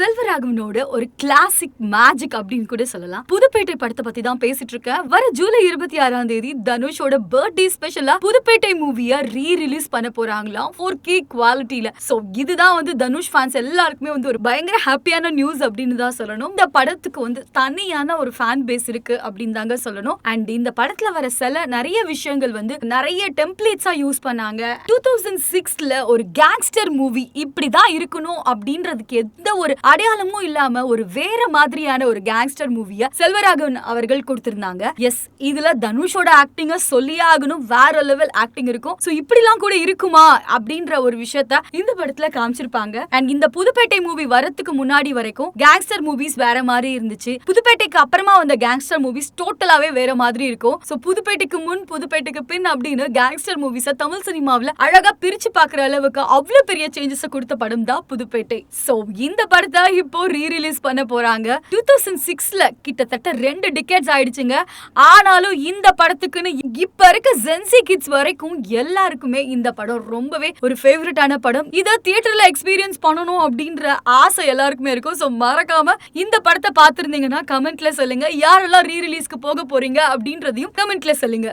செல்வராகவனோட ஒரு classic magic அப்படின்னு கூட சொல்லலாம். புதுப்பேட்டை படத்தை பத்தி தான் பேசிட்டு இருக்கேன் வர ஜூலை இருபத்தி ஆறாம் தேதி தனுஷோட பர்த்டே ஸ்பெஷலா புதுப்பேட்டை மூவிய ரீ ரிலீஸ் பண்ண போறாங்களாம். ஃபோர் கே குவாலிட்டியில சோ இதுதான் வந்து தனுஷ் ஃபேன்ஸ் எல்லாருக்குமே வந்து ஒரு பயங்கர ஹாப்பியான நியூஸ் அப்படின்னு தான் சொல்லணும். இந்த படத்துக்கு வந்து தனியான ஒரு ஃபேன் பேஸ் இருக்கு அப்படின்னு தாங்க சொல்லணும். அண்ட் இந்த படத்துல வர சில நிறைய விஷயங்கள் வந்து நிறைய டெம்ப்ளேட்ஸா யூஸ் பண்ணாங்க. டூ தௌசண்ட் சிக்ஸ்ல ஒரு கேங்ஸ்டர் மூவி இப்படிதான் இருக்கணும் அப்படின்றதுக்கு எந்த ஒரு அடையாளமும் இல்லாம ஒரு வேற மாதிரியான ஒரு கேங்ஸ்டர் மூவிய செல்வராகவன் அவர்கள் கொடுத்திருந்தாங்க. எஸ் இதுல தனுஷோட ஆக்டிங்க சொல்லியே ஆகணும். வேற லெவல் ஆக்டிங் இருக்கும். சோ இப்படிலாம் கூட இருக்குமா? அப்படின்ற ஒரு விஷயத்த இந்த படத்துல காமிச்சிருப்பாங்க. அண்ட் இந்த புதுப்பேட்டை மூவி வரத்துக்கு முன்னாடி வரைக்கும் கேங்ஸ்டர் மூவிஸ் வேற மாதிரி இருந்துச்சு. புதுப்பேட்டைக்கு அப்புறமா வந்த கேங்ஸ்டர் மூவிஸ் டோட்டலாவே வேற மாதிரி இருக்கும். சோ புதுப்பேட்டைக்கு முன் புதுப்பேட்டைக்கு பின் அப்படின்னு கேங்ஸ்டர் மூவிஸ தமிழ் சினிமாவில அழகா பிரிச்சு பாக்குற அளவுக்கு அவ்வளவு பெரிய சேஞ்சஸ் கொடுத்த படம் தான் புதுப்பேட்டை. சோ இந்த படத்தை இப்போ ரீ ரிலீஸ் பண்ண போறாங்க. டூ தௌசண்ட் சிக்ஸ்ல கிட்டத்தட்ட ரெண்டு டிக்கெட்ஸ் ஆயிடுச்சுங்க. ஆனாலும் இந்த படத்துக்குன்னு இப்ப இருக்க ஜென்சி கிட்ஸ் வரைக்கும் எல்லாருக்குமே இந்த படம் ரொம்பவே ஒரு ஃபேவரட்டான படம். இதை தியேட்டர்ல எக்ஸ்பீரியன்ஸ் பண்ணணும் அப்படின்ற ஆசை எல்லாருக்குமே இருக்கும். ஸோ மறக்காம இந்த படத்தை பார்த்துருந்தீங்கன்னா கமெண்ட்ல சொல்லுங்க. யாரெல்லாம் ரீ ரிலீஸ்க்கு போக போறீங்க அப்படின்றதையும் கமெண்ட்ல சொல்லுங்க.